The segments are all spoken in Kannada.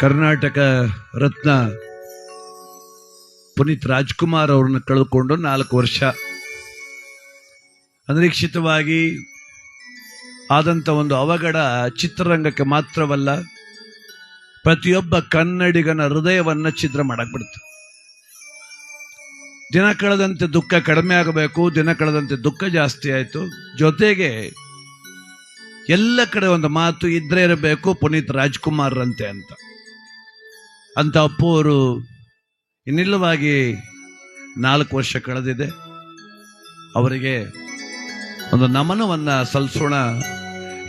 ಕರ್ನಾಟಕ ರತ್ನ ಪುನೀತ್ ರಾಜ್ಕುಮಾರ್ ಅವ್ರನ್ನ ಕಳೆದುಕೊಂಡು ನಾಲ್ಕು ವರ್ಷ ಅನಿರೀಕ್ಷಿತವಾಗಿ ಆದಂಥ ಒಂದು ಅವಘಡ ಚಿತ್ರರಂಗಕ್ಕೆ ಮಾತ್ರವಲ್ಲ, ಪ್ರತಿಯೊಬ್ಬ ಕನ್ನಡಿಗನ ಹೃದಯವನ್ನು ಛಿದ್ರ ಮಾಡಕ್ಬಿಡ್ತು. ದಿನ ಕಳೆದಂತೆ ದುಃಖ ಕಡಿಮೆ ಆಗಬೇಕು, ದಿನ ಕಳೆದಂತೆ ದುಃಖ ಜಾಸ್ತಿ ಆಯಿತು. ಜೊತೆಗೆ ಎಲ್ಲ ಕಡೆ ಒಂದು ಮಾತು ಇದ್ರೆ ಇರಬೇಕು, ಪುನೀತ್ ರಾಜ್ಕುಮಾರ್ ಅಂತೆ ಅಂತ. ಅಂತ ಅಪ್ಪು ಅವರು ಇನ್ನಿಲ್ಲವಾಗಿ ನಾಲ್ಕು ವರ್ಷ ಕಳೆದಿದೆ. ಅವರಿಗೆ ಒಂದು ನಮನವನ್ನು ಸಲ್ಲಿಸೋಣ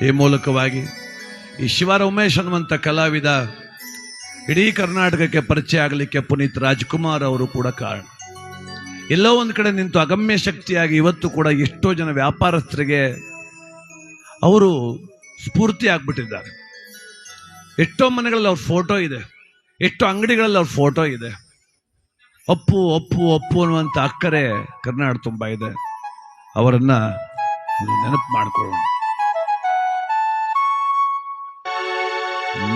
ಈ ಮೂಲಕವಾಗಿ. ಈ ಶಿವರ ಉಮೇಶ್ ಅನ್ನುವಂಥ ಕಲಾವಿದ ಇಡೀ ಕರ್ನಾಟಕಕ್ಕೆ ಪರಿಚಯ ಆಗಲಿಕ್ಕೆ ಪುನೀತ್ ರಾಜ್ಕುಮಾರ್ ಅವರು ಕೂಡ ಕಾರಣ. ಎಲ್ಲೋ ಒಂದು ಕಡೆ ನಿಂತು ಅಗಮ್ಯ ಶಕ್ತಿಯಾಗಿ ಇವತ್ತು ಕೂಡ ಎಷ್ಟೋ ಜನ ವ್ಯಾಪಾರಸ್ಥರಿಗೆ ಅವರು ಸ್ಫೂರ್ತಿ ಆಗ್ಬಿಟ್ಟಿದ್ದಾರೆ. ಎಷ್ಟೋ ಮನೆಗಳಲ್ಲಿ ಅವ್ರ ಫೋಟೋ ಇದೆ. ಎಷ್ಟೋ ಅಂಗಡಿಗಳಲ್ಲಿ ಅವ್ರ ಫೋಟೋ ಇದೆ. ಅಪ್ಪು ಅಪ್ಪು ಅಪ್ಪು ಅನ್ನುವಂಥ ಅಕ್ಕರೆ ಕರ್ನಾಡ ತುಂಬ ಇದೆ. ಅವರನ್ನ ನೆನಪು ನೆನಪು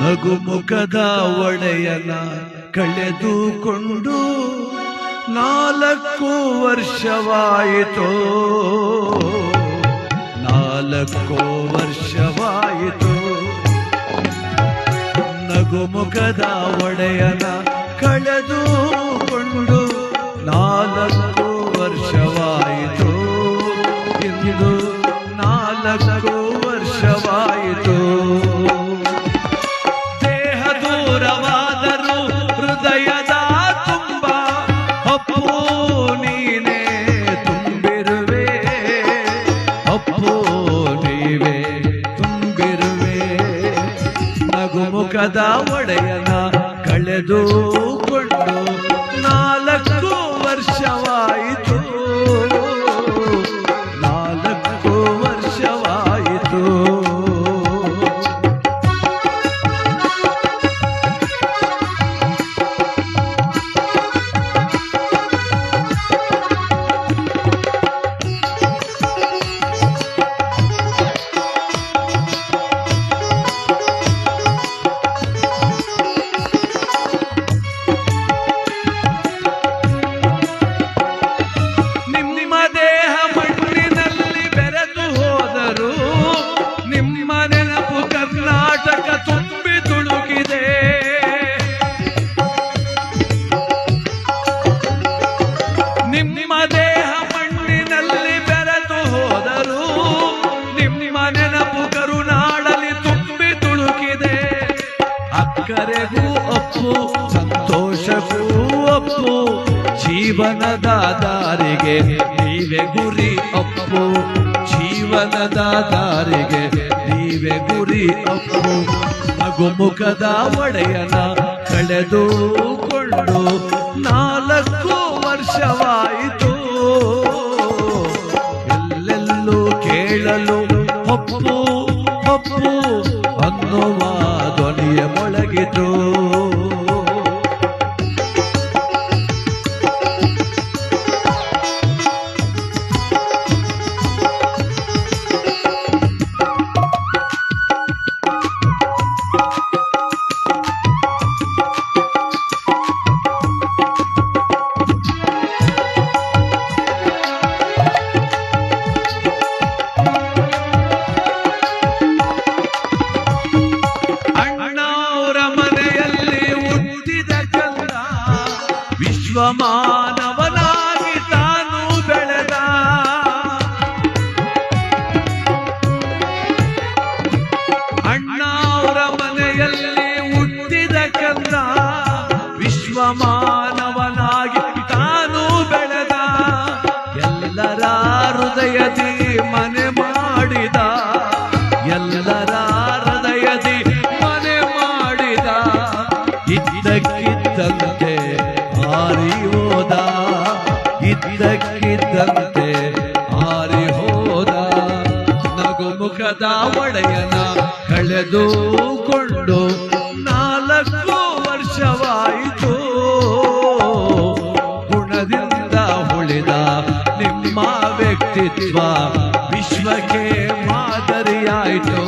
ನಗು ಮುಖದ ಒಡೆಯನ ಕಳೆದುಕೊಂಡು ನಾಲ್ಕು ವರ್ಷವಾಯಿತು ನಾಲ್ಕು ವರ್ಷವಾಯಿತು. ನಗುಮುಖದ ಒಡೆಯನ ಕಳೆದುಕೊಂಡು ನಾಲ್ಕು ವರ್ಷವಾಯಿತು. ಇಂದು ನಾಲ್ಕು ನಗುಮುಖದ ಒಡೆಯನ ಕಳೆದುಕೊಂಡು ಅಕ್ಕರೆಗೂ ಅಪ್ಪು ಸಂತೋಷಕ್ಕೂ ಅಪ್ಪು ಜೀವನದ ದಾರಿಗೆ ನೀವೆ ಗುರಿ ಅಪ್ಪು ಜೀವನದ ದಾರಿಗೆ ನೀವೆ ಗುರಿ ಅಪ್ಪು. ಮಗುಮುಖದ ಒಡೆಯನ ಕಳೆದುಕೊಂಡು ನಾಲ್ಕು ವರ್ಷವಾಯಿತು. ಎಲ್ಲೆಲ್ಲೂ ಕೇಳಲು ಅಪ್ಪು ಅಪ್ಪು ಇದ್ದಕ್ಕಿದ್ದಂತೆ ಹಾರಿ ಹೋದ, ಇದ್ದಕ್ಕಿದ್ದಂತೆ ಹಾರಿ ಹೋದ. ನಗುಮುಖದ ಒಡೆಯನ ಕಳೆದುಕೊಂಡು ನಾಲ್ಕು ವರ್ಷವಾಯಿತು. ಗುಣದಿಂದ ಉಳಿದ ನಿಮ್ಮ ವ್ಯಕ್ತಿತ್ವ ವಿಶ್ವಕ್ಕೆ ಮಾದರಿಯಾಯಿತು.